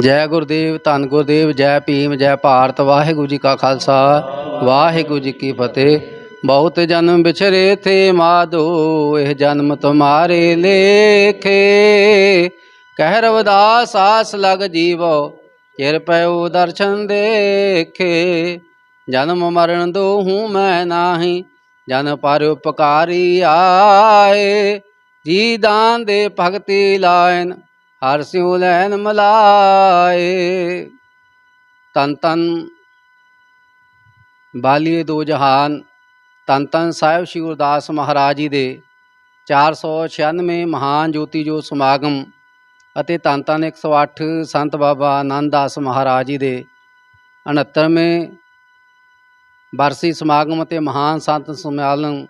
ਜੈ ਗੁਰਦੇਵ, ਧੰਨ ਗੁਰਦੇਵ, ਜੈ ਭੀਮ, ਜੈ ਭਾਰਤ, ਵਾਹਿਗੁਰੂ ਜੀ ਕਾ ਖਾਲਸਾ, ਵਾਹਿਗੁਰੂ ਜੀ ਕੀ ਫਤਿਹ। ਬਹੁਤ ਜਨਮ ਵਿਛਰੇ ਥੇ ਮਾਧੋ, ਇਹ ਜਨਮ ਤੁਮਾਰੇ ਲੇਖੇ। ਕਹਿ ਰਵਦਾਸ, ਆਸ ਲਗ ਜੀਵੋ, ਚਿਰ ਪਇਓ ਦਰਸ਼ਨ ਦੇਖੇ। ਜਨਮ ਮਰਨ ਦੋ ਹੂੰ ਮੈਂ ਨਾਹੀ, ਜਨ ਪਰ ਉਪਕਾਰੀ ਆਏ। ਜੀ ਦਾਨ ਦੇ ਭਗਤੀ ਲਾਇਨ ਹਰ ਸਿਉ ਲੈਨ ਮਲਾਏ। ਤਨ ਤਨ ਬਾਲੀਏ ਦੋ ਜਹਾਨ, ਤਨ ਤਨ ਸਾਹਿਬ ਸ਼੍ਰੀ ਗੁਰਦਾਸ ਮਹਾਰਾਜ ਜੀ ਦੇ 496 ਮਹਾਨ ਜੋਤੀ ਜੋ ਸਮਾਗਮ ਅਤੇ ਤਨ ਤਨ 108 ਸੰਤ ਬਾਬਾ ਆਨੰਦਦਾਸ ਮਹਾਰਾਜ ਜੀ ਦੇ 69ਵੇਂ ਬਰਸੀ ਸਮਾਗਮ ਅਤੇ ਮਹਾਨ ਸੰਤ ਸੰਮੇਲਨ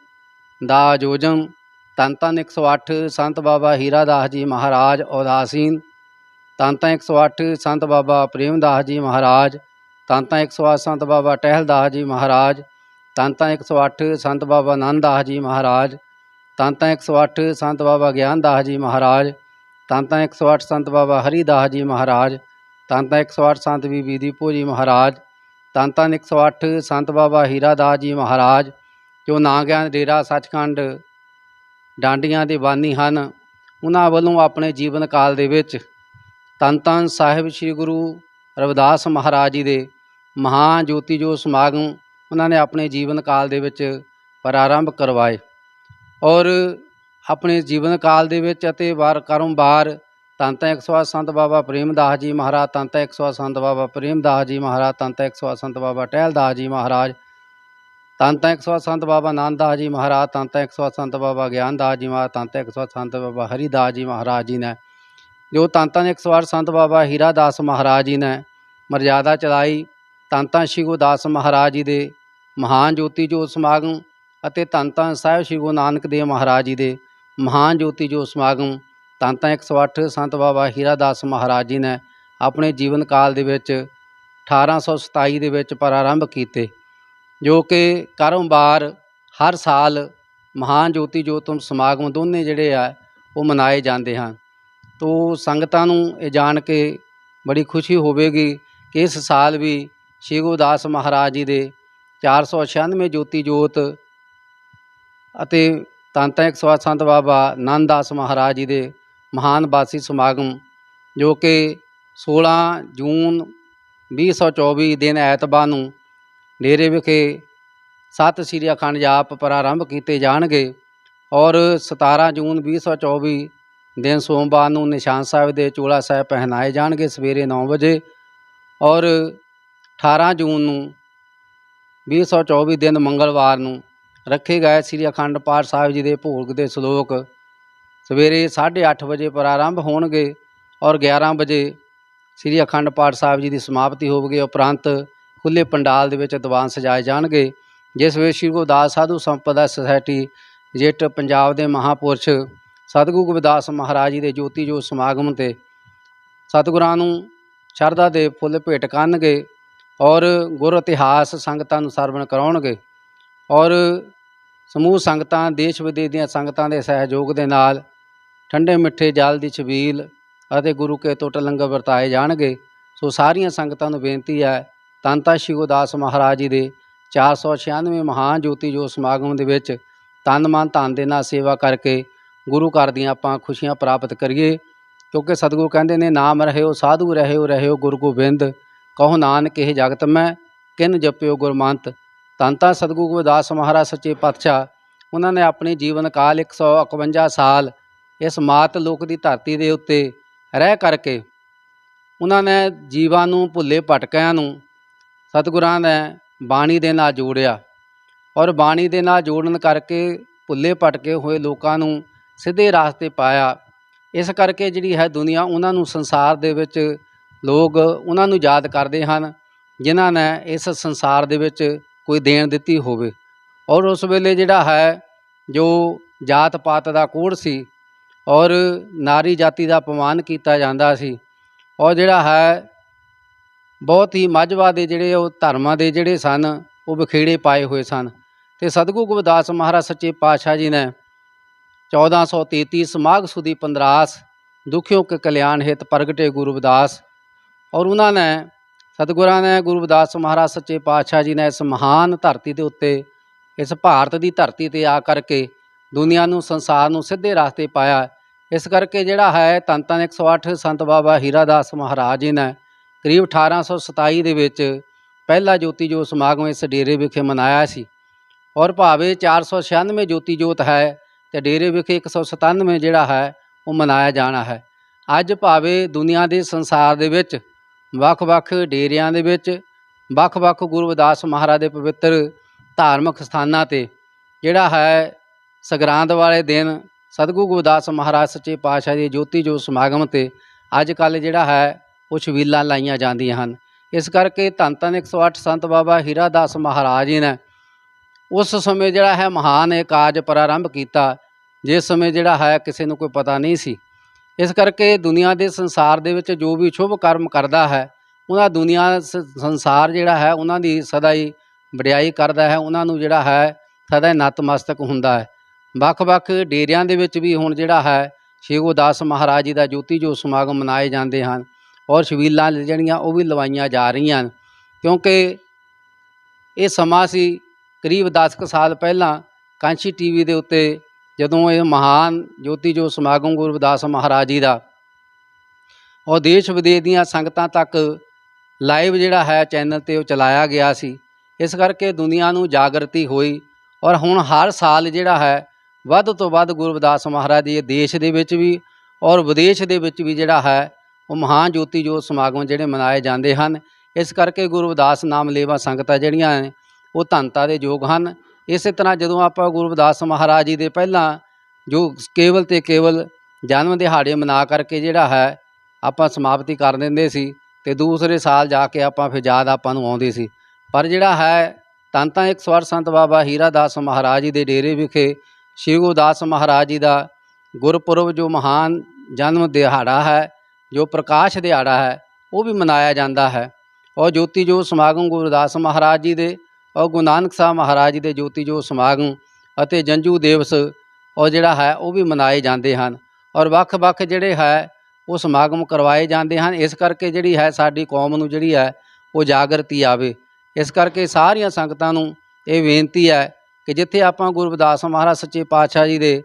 ਦਾ ਆਯੋਜਨ ਤਨ ਤਨ 108 ਸੰਤ ਬਾਬਾ ਹੀਰਾ ਦਾਸ ਜੀ ਮਹਾਰਾਜ ਉਦਾਸੀਨ ਤਨ ਤਨ 108 ਸੰਤ ਬਾਬਾ ਪ੍ਰੇਮ ਦਾਸ ਜੀ ਮਹਾਰਾਜ ਤਨ ਤਨ 108 ਸੰਤ ਬਾਬਾ ਟਹਿਲ ਦਾਸ ਜੀ ਮਹਾਰਾਜ ਤਨ ਤਨ 108 ਸੰਤ ਬਾਬਾ ਆਨੰਦ ਦਾਸ ਜੀ ਮਹਾਰਾਜ ਤਨ ਤਨ 108 ਸੰਤ ਬਾਬਾ ਗਿਆਨ ਦਾਸ ਜੀ ਮਹਾਰਾਜ ਤਨ ਤਨ 108 ਸੰਤ ਬਾਬਾ ਹਰੀ ਦਾਸ ਜੀ ਮਹਾਰਾਜ ਤਨ ਤਨ 108 ਸੰਤ ਬੀਬੀ ਦੀਪੋ ਜੀ ਮਹਾਰਾਜ ਤਨ ਤਨ 108 ਸੰਤ ਬਾਬਾ ਹੀਰਾ ਦਾਸ ਜੀ ਮਹਾਰਾਜ, ਜੋ ਨਾ ਗਿਆਨ ਡੇਰਾ ਸੱਚਖੰਡ ਡਾਂਡੀਆਂ ਦੇ ਬਾਨੀ ਹਨ। ਉਹਨਾਂ ਵੱਲੋਂ ਆਪਣੇ ਜੀਵਨ ਕਾਲ ਦੇ ਵਿੱਚ ਤਨ ਤਨ ਸਾਹਿਬ ਸ੍ਰੀ ਗੁਰੂ ਰਵਿਦਾਸ ਮਹਾਰਾਜ ਜੀ ਦੇ ਮਹਾਨ ਜੋਤੀ ਜੋ ਸਮਾਗਮ ਉਹਨਾਂ ਨੇ ਆਪਣੇ ਜੀਵਨ ਕਾਲ ਦੇ ਵਿੱਚ ਪ੍ਰਾਰੰਭ ਕਰਵਾਏ ਔਰ ਆਪਣੇ ਜੀਵਨ ਕਾਲ ਦੇ ਵਿੱਚ ਅਤੇ ਵਾਰ ਕਰਮਵਾਰ ਤਨ ਤਨ 108 ਸੰਤ ਬਾਬਾ ਪ੍ਰੇਮਦਾਸ ਜੀ ਮਹਾਰਾਜ ਤਨ ਤਨ 108 ਸੰਤ ਬਾਬਾ ਪ੍ਰੇਮਦਾਸ ਜੀ ਮਹਾਰਾਜ ਤਨ ਤਨ 108 ਸੰਤ ਬਾਬਾ ਟਹਿਲਦਾਸ ਜੀ ਮਹਾਰਾਜ ਤਨ ਤਨ 108 ਸੰਤ ਬਾਬਾ ਨਾਨਦਾਸ ਜੀ ਮਹਾਰਾਜ, ਤਨ ਤਨ 108 ਸੰਤ ਬਾਬਾ ਗਿਆਨ ਦਾਸ ਜੀ ਮਹਾਰਾਜ, ਤਨ ਤਨ 108 ਸੰਤ ਬਾਬਾ ਹਰੀਦਾਸ ਜੀ ਮਹਾਰਾਜ ਜੀ ਨੇ, ਜੋ ਤਨ ਤਨ 108 ਸੰਤ ਬਾਬਾ ਹੀਰਾਦਾਸ ਮਹਾਰਾਜ ਜੀ ਨੇ ਮਰਜ਼ਾਦਾ ਚਲਾਈ, ਤਨ ਤਨ ਸ਼੍ਰੀ ਗੁਰੂਦਾਸ ਮਹਾਰਾਜ ਜੀ ਦੇ ਮਹਾਨ ਜੋਤੀ ਜੋਤ ਸਮਾਗਮ ਅਤੇ ਤਨ ਤਨ ਸਾਹਿਬ ਸ਼੍ਰੀ ਗੁਰੂ ਨਾਨਕ ਦੇਵ ਮਹਾਰਾਜ ਜੀ ਦੇ ਮਹਾਨ ਜੋਤੀ ਜੋਤ ਸਮਾਗਮ, ਤਨ ਤਨ 108 ਸੰਤ ਬਾਬਾ ਹੀਰਾਦਾਸ ਮਹਾਰਾਜ ਜੀ ਨੇ ਆਪਣੇ ਜੀਵਨ ਕਾਲ ਦੇ ਵਿੱਚ 1827 ਦੇ ਵਿੱਚ ਪ੍ਰਾਰੰਭ ਕੀਤੇ। ਜੋ ਕਿ ਕਾਰੋਬਾਰ ਹਰ ਸਾਲ ਮਹਾਨ ਜੋਤੀ ਜੋਤਮ ਸਮਾਗਮ ਦੋਨੇ ਜਿਹੜੇ ਆ, ਉਹ ਮਨਾਏ ਜਾਂਦੇ ਹਨ। ਤੋ ਸੰਗਤਾਂ ਨੂੰ ਇਹ ਜਾਣ ਕੇ ਬੜੀ ਖੁਸ਼ੀ ਹੋਵੇਗੀ ਕਿ ਇਸ ਸਾਲ ਵੀ ਸ਼੍ਰੀ ਗੁਰਦਾਸ ਮਹਾਰਾਜ ਜੀ ਦੇ 496 ਜੋਤੀ ਜੋਤ ਅਤੇ ਤਨ ਤਨ 108 ਸੰਤ ਬਾਬਾ ਆਨੰਦ ਮਹਾਰਾਜ ਜੀ ਦੇ ਮਹਾਨ ਬਾਸੀ ਸਮਾਗਮ, ਜੋ ਕਿ 16 ਜੂਨ 2024 ਦਿਨ ਐਤਵਾਰ ਨੂੰ ਡੇਰੇ ਵਿਖੇ ਸਤਿ ਸ੍ਰੀ ਅਖੰਡ ਜਾਪ ਪ੍ਰਾਰੰਭ ਕੀਤੇ ਜਾਣਗੇ ਔਰ 17 ਜੂਨ 2024 ਦਿਨ ਸੋਮਵਾਰ ਨੂੰ ਨਿਸ਼ਾਨ ਸਾਹਿਬ ਦੇ ਚੋਲਾ ਸਾਹਿਬ ਪਹਿਨਾਏ ਜਾਣਗੇ ਸਵੇਰੇ 9 ਵਜੇ ਔਰ 18 ਜੂਨ ਨੂੰ 2024 ਦਿਨ ਮੰਗਲਵਾਰ ਨੂੰ ਰੱਖੇ ਗਏ ਸ੍ਰੀ ਅਖੰਡ ਪਾਠ ਸਾਹਿਬ ਜੀ ਦੇ ਭੋਗ ਦੇ ਸ਼ਲੋਕ ਸਵੇਰੇ 8:30 ਵਜੇ ਪ੍ਰਾਰੰਭ ਹੋਣਗੇ ਔਰ 11 ਵਜੇ ਸ੍ਰੀ ਅਖੰਡ ਪਾਠ ਸਾਹਿਬ ਜੀ ਦੀ ਸਮਾਪਤੀ ਹੋਵੇਗੀ। ਉਪਰੰਤ ਖੁੱਲੇ ਪੰਡਾਲ ਦੇ ਵਿੱਚ ਦੀਵਾਨ ਸਜਾਏ ਜਾਣਗੇ, ਜਿਸ ਵਿੱਚ ਸ਼੍ਰੀ ਗੁਰਦਾਸ ਸਾਧੂ ਸੰਪਦਾ ਸੁਸਾਇਟੀ ਜੇਟ ਪੰਜਾਬ ਦੇ ਮਹਾਪੁਰਸ਼ ਸਤਿਗੁਰੂ ਗੁਰਦਾਸ ਮਹਾਰਾਜ ਜੀ ਦੇ ਜੋਤੀ ਜੋਤ ਸਮਾਗਮ ਤੇ ਸਤਿਗੁਰਾਂ ਨੂੰ ਸ਼ਰਧਾ ਦੇ ਫੁੱਲ ਭੇਟ ਕਰਨਗੇ ਔਰ ਗੁਰ ਇਤਿਹਾਸ ਸੰਗਤਾਂ ਨੂੰ ਸਰਵਣ ਕਰਾਉਣਗੇ ਔਰ ਸਮੂਹ ਸੰਗਤਾਂ, ਦੇਸ਼ ਵਿਦੇਸ਼ ਦੀਆਂ ਸੰਗਤਾਂ ਦੇ ਸਹਿਯੋਗ ਦੇ ਨਾਲ ਠੰਡੇ ਮਿੱਠੇ ਜਲ ਦੀ ਛਬੀਲ ਅਤੇ ਗੁਰੂ ਕੇ ਟੁੱਟ ਲੰਗਰ ਵਰਤਾਏ ਜਾਣਗੇ। ਸੋ ਸਾਰੀਆਂ ਸੰਗਤਾਂ ਨੂੰ ਬੇਨਤੀ ਹੈ ਧੰਨ ਧੰਨ ਸ਼੍ਰੀ ਗੁਰਦਾਸ ਮਹਾਰਾਜ ਜੀ ਦੇ 496 ਮਹਾਨ ਜੋਤੀ ਜੋ ਸਮਾਗਮ ਦੇ ਵਿੱਚ ਤਨ ਮਨ ਧਨ ਦੇ ਨਾਲ ਸੇਵਾ ਕਰਕੇ ਗੁਰੂ ਘਰ ਦੀਆਂ ਆਪਾਂ ਖੁਸ਼ੀਆਂ ਪ੍ਰਾਪਤ ਕਰੀਏ। ਕਿਉਂਕਿ ਸਤਿਗੁਰੂ ਕਹਿੰਦੇ ਨੇ, ਨਾਮ ਰਹਿਓ, ਸਾਧੂ ਰਹਿਓ ਰਹਿਓ ਗੁਰੂ ਗੋਬਿੰਦ, ਕਹੋ ਨਾਨਕ, ਇਹ ਜਗਤ ਮੈਂ, ਕਿਨ ਜਪਿਓ ਗੁਰਮੰਤ। ਧੰਨ ਧੰਨ ਸਤਿਗੁਰੂ ਗੁਰਦਾਸ ਮਹਾਰਾਜ ਸੱਚੇ ਪਾਤਸ਼ਾਹ, ਉਹਨਾਂ ਨੇ ਆਪਣੇ ਜੀਵਨ ਕਾਲ 151 ਸਾਲ ਇਸ ਮਾਤ ਲੋਕ ਦੀ ਧਰਤੀ ਦੇ ਉੱਤੇ ਰਹਿ ਕਰਕੇ ਉਹਨਾਂ ਨੇ ਜੀਵਾਂ ਨੂੰ ਭੁੱਲੇ ਭਟਕਿਆਂ ਨੂੰ ਸਤਿਗੁਰਾਂ ਨੇ ਬਾਣੀ ਦੇ ਨਾਲ ਜੋੜਿਆ ਔਰ ਬਾਣੀ ਦੇ ਨਾਲ ਜੋੜਨ ਕਰਕੇ ਭੁੱਲੇ ਭਟਕੇ ਹੋਏ ਲੋਕਾਂ ਨੂੰ ਸਿੱਧੇ ਰਾਸਤੇ ਪਾਇਆ। ਇਸ ਕਰਕੇ ਜਿਹੜੀ ਹੈ ਦੁਨੀਆ, ਉਹਨਾਂ ਨੂੰ ਸੰਸਾਰ ਦੇ ਵਿੱਚ ਲੋਕ ਉਹਨਾਂ ਨੂੰ ਯਾਦ ਕਰਦੇ ਹਨ, ਜਿਨ੍ਹਾਂ ਨੇ ਇਸ ਸੰਸਾਰ ਦੇ ਵਿੱਚ ਕੋਈ ਦੇਣ ਦਿੱਤੀ ਹੋਵੇ। ਔਰ ਉਸ ਵੇਲੇ ਜਿਹੜਾ ਹੈ, ਜੋ ਜਾਤ ਪਾਤ ਦਾ ਕੋੜ ਸੀ ਔਰ ਨਾਰੀ ਜਾਤੀ ਦਾ ਅਪਮਾਨ ਕੀਤਾ ਜਾਂਦਾ ਸੀ, ਔਰ ਜਿਹੜਾ ਹੈ ਬਹੁਤ ਹੀ ਮੱਝਵਾ ਦੇ ਜਿਹੜੇ ਉਹ ਧਰਮਾਂ ਦੇ ਜਿਹੜੇ ਸਨ, ਉਹ ਵਿਖੇੜੇ ਪਾਏ ਹੋਏ ਸਨ। ਤੇ ਸਤਿਗੁਰੂ ਗੁਰਦਾਸ ਮਹਾਰਾਜ ਸੱਚੇ ਪਾਤਸ਼ਾਹ ਜੀ ਨੇ 1433 ਸਮਾਘ ਸੁਦੀ ਪੰਦਰਾਸ, ਦੁਖਿਓ ਕੇ ਕਲਿਆਣ ਹਿਤ ਪ੍ਰਗਟੇ ਗੁਰੂ ਔਰ ਉਹਨਾਂ ਨੇ, ਸਤਿਗੁਰਾਂ ਨੇ, ਗੁਰੂ ਮਹਾਰਾਜ ਸੱਚੇ ਪਾਤਸ਼ਾਹ ਜੀ ਨੇ ਇਸ ਮਹਾਨ ਧਰਤੀ ਦੇ ਉੱਤੇ, ਇਸ ਭਾਰਤ ਦੀ ਧਰਤੀ ਤੇ ਆ ਕਰਕੇ ਦੁਨੀਆ ਨੂੰ, ਸੰਸਾਰ ਨੂੰ ਸਿੱਧੇ ਰਸਤੇ ਪਾਇਆ। ਇਸ ਕਰਕੇ ਜਿਹੜਾ ਹੈ ਧੰਨ ਧੰਨ 108 ਸੰਤ ਬਾਬਾ ਹੀਰਾਦਾਸ ਮਹਾਰਾਜ ਜੀ ਨੇ ਕਰੀਬ 1827 ਦੇ ਵਿੱਚ ਪਹਿਲਾ ਜੋਤੀ ਜੋਤ ਸਮਾਗਮ ਇਸ ਡੇਰੇ ਵਿਖੇ ਮਨਾਇਆ ਸੀ। ਔਰ ਭਾਵੇਂ 496 ਜੋਤੀ ਜੋਤ ਹੈ ਤੇ ਡੇਰੇ ਵਿਖੇ 197 ਜਿਹੜਾ ਹੈ, ਉਹ ਮਨਾਇਆ ਜਾਣਾ ਹੈ। ਅੱਜ ਭਾਵੇਂ ਦੁਨੀਆ ਦੇ ਸੰਸਾਰ ਦੇ ਵਿੱਚ, ਵੱਖ-ਵੱਖ ਡੇਰਿਆਂ ਦੇ ਵਿੱਚ, ਵੱਖ-ਵੱਖ ਗੁਰੂ ਰਵਿਦਾਸ ਮਹਾਰਾਜ ਦੇ ਪਵਿੱਤਰ ਧਾਰਮਿਕ ਸਥਾਨਾਂ ਤੇ, ਜਿਹੜਾ ਹੈ ਸੰਗਰਾਂਦ ਵਾਲੇ ਦਿਨ ਸਤਿਗੁਰੂ ਗੁਰਦਾਸ ਮਹਾਰਾਜ ਸੱਚੇ ਪਾਤਸ਼ਾਹ ਦੀ ਜੋਤੀ ਜੋ ਸਮਾਗਮ ਤੇ, ਅੱਜ ਕੱਲ ਜਿਹੜਾ ਹੈ ਉਹ ਵੀਲਾਂ ਲਾਈਆਂ ਜਾਂਦੀਆਂ ਹਨ। ਇਸ ਕਰਕੇ ਧੰਨ ਧੰਨ 108 ਸੰਤ ਬਾਬਾ ਹੀਰਾਦਾਸ ਮਹਾਰਾਜ ਜੀ ਨੇ ਉਸ ਸਮੇਂ ਜਿਹੜਾ ਹੈ ਮਹਾਨ ਇਹ ਕਾਜ ਪ੍ਰਾਰੰਭ ਕੀਤਾ, ਜਿਸ ਸਮੇਂ ਜਿਹੜਾ ਹੈ ਕਿਸੇ ਨੂੰ ਕੋਈ ਪਤਾ ਨਹੀਂ ਸੀ। ਇਸ ਕਰਕੇ ਦੁਨੀਆ ਦੇ ਸੰਸਾਰ ਦੇ ਵਿੱਚ ਜੋ ਵੀ ਸ਼ੁਭ ਕਰਮ ਕਰਦਾ ਹੈ ਉਹਨਾਂ ਦੁਨੀਆ ਸੰਸਾਰ ਜਿਹੜਾ ਹੈ ਉਹਨਾਂ ਦੀ ਸਦਾ ਹੀ ਵਡਿਆਈ ਕਰਦਾ ਹੈ, ਉਹਨਾਂ ਨੂੰ ਜਿਹੜਾ ਹੈ ਸਦਾ ਹੀ ਨਤਮਸਤਕ ਹੁੰਦਾ ਹੈ। ਵੱਖ-ਵੱਖ ਡੇਰਿਆਂ ਦੇ ਵਿੱਚ ਵੀ ਹੁਣ ਜਿਹੜਾ ਹੈ ਸ਼੍ਰੀ ਗੁਰਦਾਸ ਮਹਾਰਾਜ ਜੀ ਦਾ ਜੋਤੀ ਜੋ ਸਮਾਗਮ ਮਨਾਏ ਜਾਂਦੇ ਹਨ। ਔਰ ਛਬੀਲਾਂ ਜਿਹੜੀਆਂ ਉਹ ਵੀ ਲਵਾਈਆਂ ਜਾ ਰਹੀਆਂ ਹਨ। ਕਿਉਂਕਿ ਇਹ ਸਮਾਂ ਸੀ ਕਰੀਬ 10 ਕੁ ਸਾਲ ਪਹਿਲਾਂ ਕਾਂਚੀ ਟੀਵੀ ਦੇ ਉੱਤੇ ਜਦੋਂ ਇਹ ਮਹਾਨ ਜੋਤੀ ਜੋ ਸਮਾਗਮ ਗੁਰੂ ਰਵਿਦਾਸ ਮਹਾਰਾਜ ਜੀ ਦਾ ਉਹ ਦੇਸ਼ ਵਿਦੇਸ਼ ਦੀਆਂ ਸੰਗਤਾਂ ਤੱਕ ਲਾਈਵ ਜਿਹੜਾ ਹੈ ਚੈਨਲ ਤੇ ਉਹ ਚਲਾਇਆ ਗਿਆ ਸੀ। ਇਸ ਕਰਕੇ ਦੁਨੀਆ ਨੂੰ ਜਾਗਰਤੀ ਹੋਈ ਔਰ ਹੁਣ ਹਰ ਸਾਲ ਜਿਹੜਾ ਹੈ ਵੱਧ ਤੋਂ ਵੱਧ ਗੁਰੂ ਰਵਿਦਾਸ ਮਹਾਰਾਜ ਜੀ ਦੇਸ਼ ਦੇ ਵਿੱਚ ਵੀ ਔਰ ਵਿਦੇਸ਼ ਦੇ ਵਿੱਚ ਵੀ ਜਿਹੜਾ ਹੈ ਉਹ ਮਹਾਨ ਜੋਤੀ ਜੋਤ ਸਮਾਗਮ ਜਿਹੜੇ ਮਨਾਏ ਜਾਂਦੇ ਹਨ, ਇਸ ਕਰਕੇ ਗੁਰੂ ਰਵਿਦਾਸ ਨਾਮ ਲੇਵਾ ਸੰਗਤਾਂ ਜਿਹੜੀਆਂ ਨੇ, ਉਹ ਧੰਨਤਾ ਦੇ ਯੋਗ ਹਨ। ਇਸੇ ਤਰ੍ਹਾਂ ਜਦੋਂ ਆਪਾਂ ਗੁਰੂ ਰਵਿਦਾਸ ਮਹਾਰਾਜ ਜੀ ਦੇ ਪਹਿਲਾਂ ਜੋ ਕੇਵਲ ਤੇ ਕੇਵਲ ਜਨਮ ਦਿਹਾੜੇ ਮਨਾ ਕਰਕੇ ਜਿਹੜਾ ਹੈ, ਆਪਾਂ ਸਮਾਪਤੀ ਕਰ ਦਿੰਦੇ ਸੀ ਤੇ ਦੂਸਰੇ ਸਾਲ ਜਾ ਕੇ ਆਪਾਂ ਫਿਰ ਯਾਦ ਆਪਾਂ ਨੂੰ ਆਉਂਦੀ ਸੀ। ਪਰ ਜਿਹੜਾ ਹੈ ਧੰਨ ਤਾਂ 108 ਸੰਤ ਬਾਬਾ ਹੀਰਾਦਾਸ ਮਹਾਰਾਜ ਜੀ ਦੇ ਡੇਰੇ ਵਿਖੇ ਸ਼੍ਰੀ ਗੁਰਦਾਸ ਮਹਾਰਾਜ ਜੀ ਦਾ ਗੁਰਪੁਰਬ ਜੋ ਮਹਾਨ ਜਨਮ ਦਿਹਾੜਾ ਹੈ ਜੋ ਪ੍ਰਕਾਸ਼ ਦਿਹਾੜਾ ਹੈ, ਉਹ ਵੀ ਮਨਾਇਆ ਜਾਂਦਾ ਹੈ। ਔਰ ਜੋਤੀ ਜੋਤ ਸਮਾਗਮ ਗੁਰਦਾਸ ਮਹਾਰਾਜ ਜੀ ਦੇ ਔਰ ਗੁਰੂ ਨਾਨਕ ਸਾਹਿਬ ਮਹਾਰਾਜ ਜੀ ਦੇ ਜੋਤੀ ਜੋਤ ਸਮਾਗਮ ਅਤੇ ਜੰਜੂ ਦਿਵਸ ਔਰ ਜਿਹੜਾ ਹੈ, ਉਹ ਵੀ ਮਨਾਏ ਜਾਂਦੇ ਹਨ। ਔਰ ਵੱਖ-ਵੱਖ ਜਿਹੜੇ ਹੈ, ਉਹ ਸਮਾਗਮ ਕਰਵਾਏ ਜਾਂਦੇ ਹਨ। ਇਸ ਕਰਕੇ ਜਿਹੜੀ ਹੈ, ਸਾਡੀ ਕੌਮ ਨੂੰ ਜਿਹੜੀ ਹੈ, ਉਹ ਜਾਗਰਤੀ ਆਵੇ। ਇਸ ਕਰਕੇ ਸਾਰੀਆਂ ਸੰਗਤਾਂ ਨੂੰ ਇਹ ਬੇਨਤੀ ਹੈ ਕਿ ਜਿੱਥੇ ਆਪਾਂ ਗੁਰੂ ਮਹਾਰਾਜ ਸੱਚੇ ਪਾਤਸ਼ਾਹ ਜੀ ਦੇ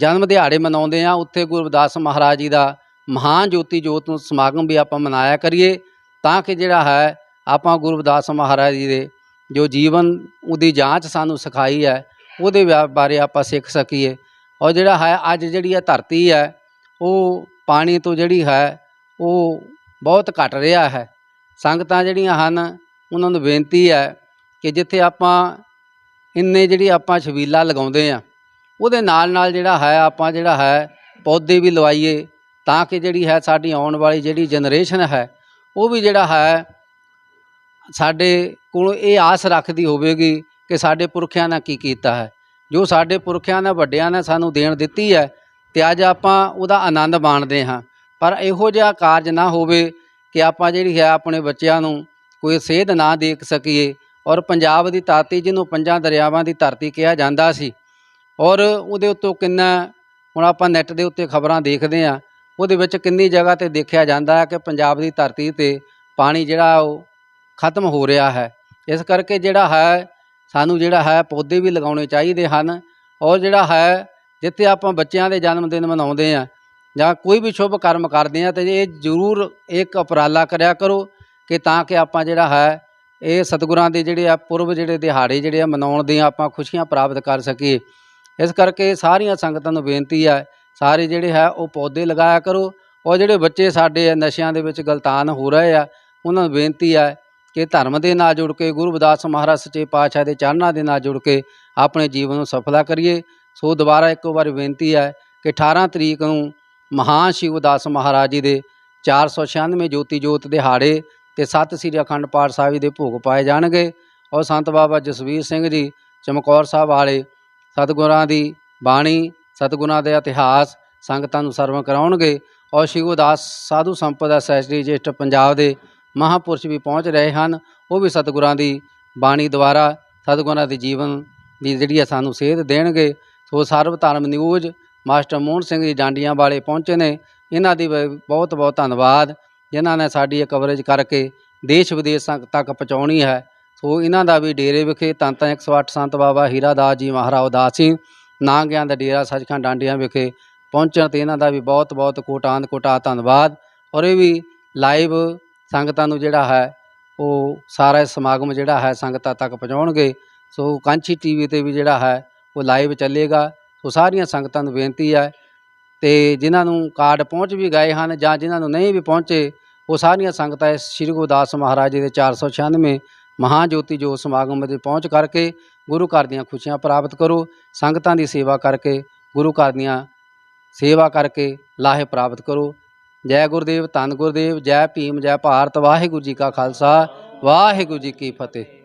ਜਨਮ ਦਿਹਾੜੇ ਮਨਾਉਂਦੇ ਆ ਉੱਥੇ ਗੁਰੂ ਮਹਾਰਾਜ ਜੀ ਦਾ ਮਹਾਨ ਜੋਤੀ ਜੋਤ ਨੂੰ ਸਮਾਗਮ ਵੀ ਆਪਾਂ ਮਨਾਇਆ ਕਰੀਏ, ਤਾਂ ਕਿ ਜਿਹੜਾ ਹੈ, ਆਪਾਂ ਗੁਰੂ ਰਵਿਦਾਸ ਮਹਾਰਾਜ ਜੀ ਦੇ ਜੋ ਜੀਵਨ ਉਹਦੀ ਜਾਂਚ ਸਾਨੂੰ ਸਿਖਾਈ ਹੈ, ਉਹਦੇ ਬਾ- ਬਾਰੇ ਆਪਾਂ ਸਿੱਖ ਸਕੀਏ। ਔਰ ਜਿਹੜਾ ਹੈ, ਅੱਜ ਜਿਹੜੀ ਹੈ ਧਰਤੀ ਹੈ, ਉਹ ਪਾਣੀ ਤੋਂ ਜਿਹੜੀ ਹੈ, ਉਹ ਬਹੁਤ ਘਟ ਰਿਹਾ ਹੈ। ਸੰਗਤਾਂ ਜਿਹੜੀਆਂ ਹਨ, ਉਹਨਾਂ ਨੂੰ ਬੇਨਤੀ ਹੈ ਕਿ ਜਿੱਥੇ ਆਪਾਂ ਇੰਨੇ ਜਿਹੜੀ ਆਪਾਂ ਛਬੀਲਾ ਲਗਾਉਂਦੇ ਆ ਉਹਦੇ ਨਾਲ ਨਾਲ ਜਿਹੜਾ ਹੈ, ਆਪਾਂ ਜਿਹੜਾ ਹੈ, ਪੌਦੇ ਵੀ ਲਵਾਈਏ ਤਾਂ ਕਿ ਜਿਹੜੀ ਹੈ ਸਾਡੀ ਆਉਣ ਵਾਲੀ ਜਿਹੜੀ ਜਨਰੇਸ਼ਨ ਹੈ, ਉਹ ਵੀ ਜਿਹੜਾ ਹੈ ਸਾਡੇ ਕੋਲ ਇਹ ਆਸ ਰੱਖਦੀ ਹੋਵੇਗੀ ਕਿ ਸਾਡੇ ਪੁਰਖਿਆਂ ਨੇ ਕੀ ਕੀਤਾ ਹੈ। ਜੋ ਸਾਡੇ ਪੁਰਖਿਆਂ ਨੇ, ਵੱਡਿਆਂ ਨੇ ਸਾਨੂੰ ਦੇਣ ਦਿੱਤੀ ਹੈ ਤੇ ਅੱਜ ਆਪਾਂ ਉਹਦਾ ਆਨੰਦ ਮਾਣਦੇ ਹਾਂ। ਪਰ ਇਹੋ ਜਿਹਾ ਕਾਰਜ ਨਾ ਹੋਵੇ ਕਿ ਆਪਾਂ ਜਿਹੜੀ ਹੈ ਆਪਣੇ ਬੱਚਿਆਂ ਨੂੰ ਕੋਈ ਸੇਧ ਨਾ ਦੇਖ ਸਕੀਏ ਔਰ ਪੰਜਾਬ ਦੀ ਧਰਤੀ, ਜਿਹਨੂੰ ਪੰਜਾਂ ਦਰਿਆਵਾਂ ਦੀ ਧਰਤੀ ਕਿਹਾ ਜਾਂਦਾ ਸੀ ਔਰ ਉਹਦੇ ਉੱਤੋਂ ਕਿੰਨਾ, ਹੁਣ ਆਪਾਂ ਨੈੱਟ ਦੇ ਉੱਤੇ ਖਬਰਾਂ ਦੇਖਦੇ ਆ ਉਹਦੇ ਵਿੱਚ ਕਿੰਨੀ ਜਗ੍ਹਾ ਤੇ ਦੇਖਿਆ ਜਾਂਦਾ ਹੈ ਕਿ ਪੰਜਾਬ ਦੀ ਧਰਤੀ ਤੇ ਪਾਣੀ ਜਿਹੜਾ ਉਹ ਖਤਮ ਹੋ ਰਿਹਾ ਹੈ। ਇਸ ਕਰਕੇ ਜਿਹੜਾ ਹੈ, ਸਾਨੂੰ ਜਿਹੜਾ ਹੈ ਪੌਦੇ ਵੀ ਲਗਾਉਣੇ ਚਾਹੀਦੇ ਹਨ ਔਰ ਜਿਹੜਾ ਹੈ, ਜਿੱਥੇ ਆਪਾਂ ਬੱਚਿਆਂ ਦੇ ਜਨਮ ਦਿਨ ਮਨਾਉਂਦੇ ਆ ਜਾਂ ਕੋਈ ਵੀ ਸ਼ੁਭ ਕਰਮ ਕਰਦੇ ਆ ਤੇ ਇਹ ਜ਼ਰੂਰ ਇੱਕ ਉਪਰਾਲਾ ਕਰਿਆ ਕਰੋ ਕਿ ਤਾਂ ਕਿ ਆਪਾਂ ਜਿਹੜਾ ਹੈ, ਇਹ ਸਤਿਗੁਰਾਂ ਦੇ ਜਿਹੜੇ ਆ ਪੁਰਬ ਜਿਹੜੇ ਦਿਹਾੜੇ ਜਿਹੜੇ ਆ ਮਨਾਉਣ ਦੀਆਂ ਆਪਾਂ ਖੁਸ਼ੀਆਂ ਪ੍ਰਾਪਤ ਕਰ ਸਕੀਏ। ਇਸ ਕਰਕੇ ਸਾਰੀਆਂ ਸੰਗਤਾਂ ਨੂੰ ਬੇਨਤੀ ਹੈ ਸਾਰੇ ਜਿਹੜੇ ਹੈ ਉਹ ਪੌਦੇ ਲਗਾਇਆ ਕਰੋ। ਔਰ ਜਿਹੜੇ ਬੱਚੇ ਸਾਡੇ ਨਸ਼ਿਆਂ ਦੇ ਵਿੱਚ ਗਲਤਾਨ ਹੋ ਰਹੇ ਆ, ਉਹਨਾਂ ਨੂੰ ਬੇਨਤੀ ਹੈ ਕਿ ਧਰਮ ਦੇ ਨਾਲ ਜੁੜ ਕੇ, ਗੁਰੂ ਰਵਿਦਾਸ ਮਹਾਰਾਜ ਸੱਚੇ ਪਾਤਸ਼ਾਹ ਦੇ ਚਰਨਾਂ ਦੇ ਨਾਲ ਜੁੜ ਕੇ ਆਪਣੇ ਜੀਵਨ ਨੂੰ ਸਫਲਾ ਕਰੀਏ। ਸੋ ਦੁਬਾਰਾ ਇੱਕੋ ਵਾਰ ਬੇਨਤੀ ਹੈ ਕਿ 18 ਤਰੀਕ ਨੂੰ ਮਹਾਨ ਸ਼ਿਵ ਦਾਸ ਮਹਾਰਾਜ ਜੀ ਦੇ 496 ਜੋਤੀ ਜੋਤ ਦਿਹਾੜੇ ਤੇ ਸਤਿ ਸ੍ਰੀ ਅਖੰਡ ਪਾਠ ਸਾਹਿਬ ਜੀ ਦੇ ਭੋਗ ਪਾਏ ਜਾਣਗੇ। ਔਰ ਸੰਤ ਬਾਬਾ ਜਸਵੀਰ ਸਿੰਘ ਜੀ, ਚਮਕੌਰ ਸਾਹਿਬ ਵਾਲੇ ਸਤਿਗੁਰਾਂ ਦੀ ਬਾਣੀ ਸਤਿਗੁਰਾਂ ਦੇ ਇਤਿਹਾਸ ਸੰਗਤਾਂ ਨੂੰ ਸਰਵਣ ਕਰਾਉਣਗੇ। ਔਰ ਸ਼੍ਰੀ ਉਦਾਸ ਸਾਧੂ ਸੰਪਦਾ ਸੈਸਟਰੀ ਜੇਸਟ ਪੰਜਾਬ ਦੇ ਮਹਾਪੁਰਸ਼ ਵੀ ਪਹੁੰਚ ਰਹੇ ਹਨ। ਉਹ ਵੀ ਸਤਿਗੁਰਾਂ ਦੀ ਬਾਣੀ ਦੁਆਰਾ ਸਤਿਗੁਰਾਂ ਦੇ ਜੀਵਨ ਦੀ ਜਿਹੜੀ ਹੈ ਸਾਨੂੰ ਸੇਧ ਦੇਣਗੇ। ਸੋ ਸਰਵ ਧਰਮ ਨਿਊਜ਼, ਮਾਸਟਰ ਮੋਹਨ ਸਿੰਘ ਜੀ ਡਾਂਡੀਆਂ ਵਾਲੇ ਪਹੁੰਚੇ ਨੇ। ਇਹਨਾਂ ਦੀ ਬਹੁਤ ਬਹੁਤ ਧੰਨਵਾਦ। ਜਿਨ੍ਹਾਂ ਨੇ ਸਾਡੀ ਇਹ ਕਵਰੇਜ ਕਰਕੇ ਦੇਸ਼ ਵਿਦੇਸ਼ ਤੱਕ ਤੱਕ ਪਹੁੰਚਾਉਣੀ ਹੈ। ਸੋ ਇਹਨਾਂ ਦਾ ਵੀ ਡੇਰੇ ਵਿਖੇ ਧੰਨ ਧੰਨ 108 ਸੰਤ ਬਾਬਾ ਹੀਰਾ ਦਾਸ ਜੀ ਮਹਾਰਾਜ ਉਦਾਸੀ ਨਾਂ ਗਿਆਨ ਦਾ ਡੇਰਾ, ਸੱਚਖੰਡ ਡਾਂਡੀਆਂ ਵਿਖੇ ਪਹੁੰਚਣ ਤੇ ਇਹਨਾਂ ਦਾ ਵੀ ਬਹੁਤ ਬਹੁਤ ਕੋਟਾਨ ਕੋਟਾ ਧੰਨਵਾਦ। ਔਰ ਇਹ ਵੀ ਲਾਈਵ ਸੰਗਤਾਂ ਨੂੰ ਜਿਹੜਾ ਹੈ, ਉਹ ਸਾਰਾ ਸਮਾਗਮ ਜਿਹੜਾ ਹੈ ਸੰਗਤਾਂ ਤੱਕ ਪਹੁੰਚਾਉਣਗੇ। ਸੋ ਕਾਂਚੀ ਟੀਵੀ ਤੇ ਵੀ ਜਿਹੜਾ ਹੈ, ਉਹ ਲਾਈਵ ਚੱਲੇਗਾ। ਸੋ ਸਾਰੀਆਂ ਸੰਗਤਾਂ ਨੂੰ ਬੇਨਤੀ ਹੈ ਤੇ ਜਿਨ੍ਹਾਂ ਨੂੰ ਕਾਰਡ ਪਹੁੰਚ ਵੀ ਗਏ ਹਨ ਜਾਂ ਜਿਨ੍ਹਾਂ ਨੂੰ ਨਹੀਂ ਵੀ ਪਹੁੰਚੇ, ਉਹ ਸਾਰੀਆਂ ਸੰਗਤਾਂ ਇਸ ਸ੍ਰੀ ਗੁਰਦਾਸ ਮਹਾਰਾਜ ਜੀ ਦੇ 496 ਮਹਾਂ ਜੋਤੀ ਜੋਤ ਸਮਾਗਮ ਵਿੱਚ ਪਹੁੰਚ ਕਰਕੇ ਗੁਰੂ ਘਰ ਦੀਆਂ ਖੁਸ਼ੀਆਂ ਪ੍ਰਾਪਤ ਕਰੋ, ਸੰਗਤਾਂ ਦੀ ਸੇਵਾ ਕਰਕੇ, ਗੁਰੂ ਘਰ ਦੀਆਂ ਸੇਵਾ ਕਰਕੇ ਲਾਹੇ ਪ੍ਰਾਪਤ ਕਰੋ। ਜੈ ਗੁਰਦੇਵ, ਧੰਨ ਗੁਰਦੇਵ, ਜੈ ਭੀਮ, ਜੈ ਭਾਰਤ, ਵਾਹਿਗੁਰੂ ਜੀ ਕਾ ਖਾਲਸਾ, ਵਾਹਿਗੁਰੂ ਜੀ ਕੀ ਫਤਿਹ।